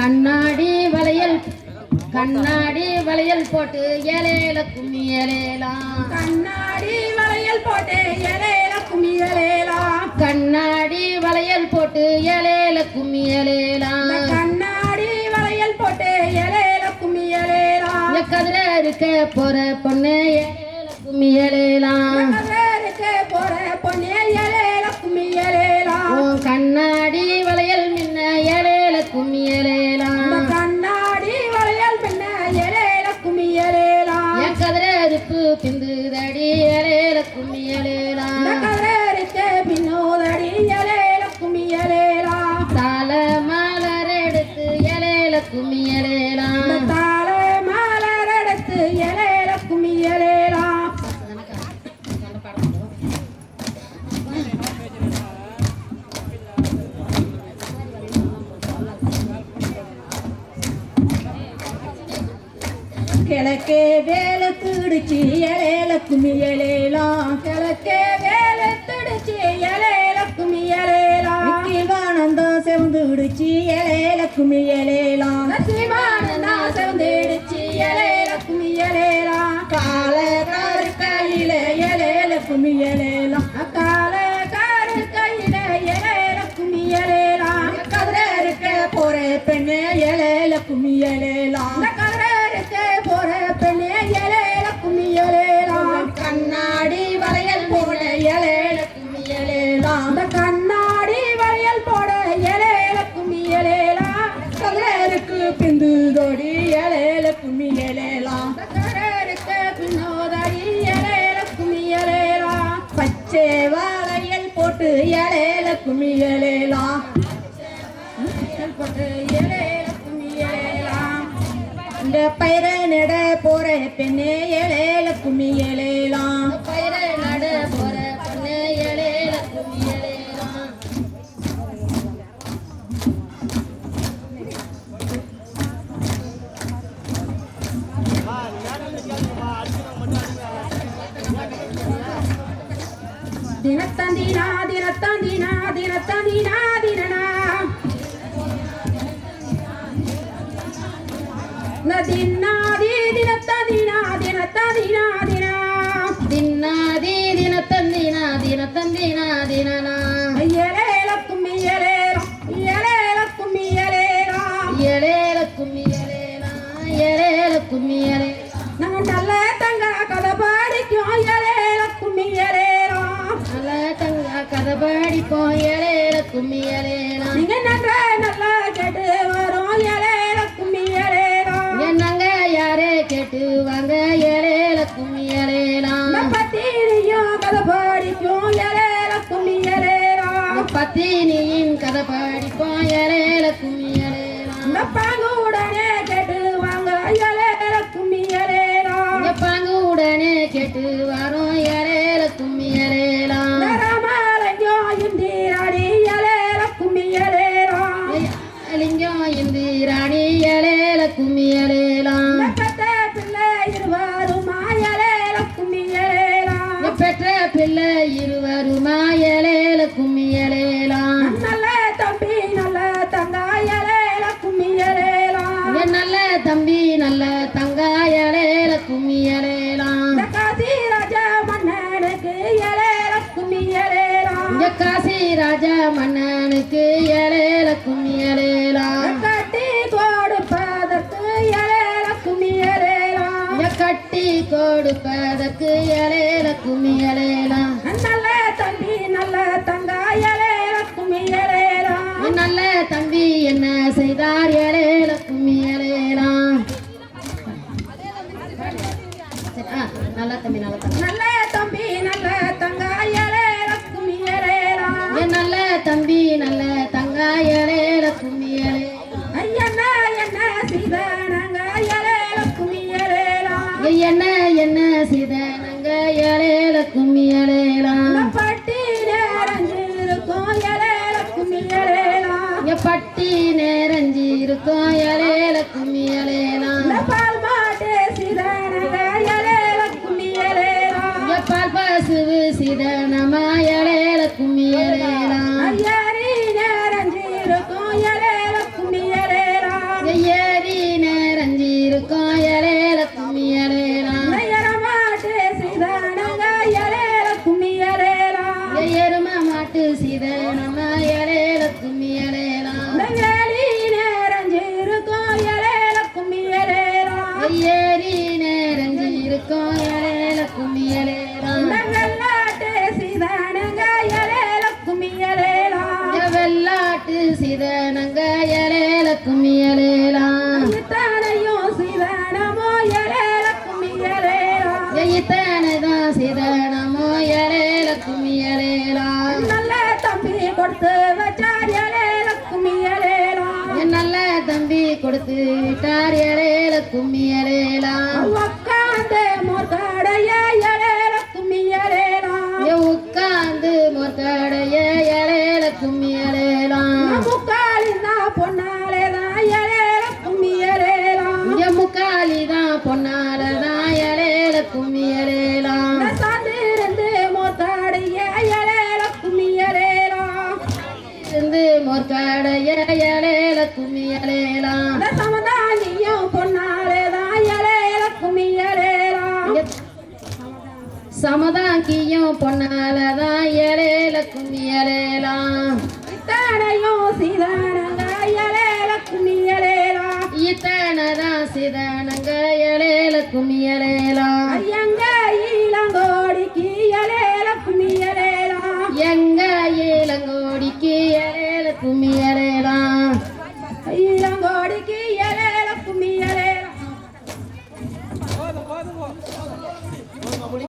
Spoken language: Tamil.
கண்ணாடி வளையல் கண்ணாடி வளையல் போட்டு ஏலேல கும்மி ஏலேலாம் கண்ணாடி வளையல் போட்டு இலையில குமியலேலாம் கண்ணாடி வளையல் போட்டு ஏலேல கும்மி ஏலேலாம் கண்ணாடி வளையல் போட்டு இலையில குமியலேலாம் கதிர இருக்க போற பொண்ணு ஏலேல கும்மி ஏலேலாம் கிழக்கே வேலை துடிச்சு இலையில குமியலேலாம் கிழக்கே வேலை துடிச்சு இலையில குமியலேலாம் கீழ்வானந்தம் செவந்து விடுச்சு இலையில குமியலேலாம் சிவானந்தா செவந்துடுச்சு இலையில குமியலேலாம் கால காரு கையில இலையில குமியலேலாம் வளையல் போட்டு இலையில குமியலேலாம் போட்டு இலையில குமியலேலாம் இந்த பயிரை நட போற பெண்ணே தினத்தந்தினா தினத்தந்தினா தினத்தந்தினா தினனா. தின்னாதி தினத்தந்தினா தினத்தந்தினா தினா. தின்னாதி தினத்தந்தினா தினத்தந்தினா தினனா. ஐயலேல கும்மியலேலம் இயலேல. கும்மியலேலாம் ஏலேல கும்மி ஏலேலாம் ஏலேல படிப்போம் ஏலேல கும்மி ஏலேலாம் நீங்க நன்ற நல்லா கேட்டு வரும் இயலேல கும்மியலேலாம் என்னங்க யாரே கேட்டு வாங்க ஏலேல கும்மி ஏலேலாம் பத்திரியும் கதை பாடிக்கும் இயலேல கும்மியலேலாம் பத்தினியின் கதை படிப்போம் ஏலேல கும்மி இந்த பாங்குடனே கேட்டு வாங்க இயலேல கும்மியலேலாம் இங்க பாங்கு உடனே கேட்டு வரோம் கும்மியலேலாம் இங்க காசி ராஜா மன்னனுக்கு ஏலேல கும்மி ஏலேலாம் கட்டி கொடுப்பதற்கு கும்மியலேலாம் இங்க கட்டி கொடுப்பதற்கு ஏலேல கும்மி ஏலேலாம் நல்ல தம்பி நல்ல தங்கா கும்மியலேலாம் என் நல்ல தம்பி என்ன செய்தார்? சரி, ஆ, நல்ல தம்பி நல்ல தம்பி. நல்ல என்ன சிதனங்க ஏலேல கும்மி ஏலேலாம் பட்டி நேரஞ்சி இருக்கும் ஏலேல கும்மி இந்த பால் பசுவு சிதனமா கொடுத்துட்டார் இலையில கும்மி இலையிலா. காடையலேல குமியலேலா சமதானியம் பொன்னாலேதான் இலையில குமியலேலா சமதாக்கியம் பொன்னாலதான் இலையில குமியலேலா இத்தானையும் சீதானங்க இலையில குமியலேலா இத்தானதான் சீதானங்க இலையில குமியலேலா ஐயா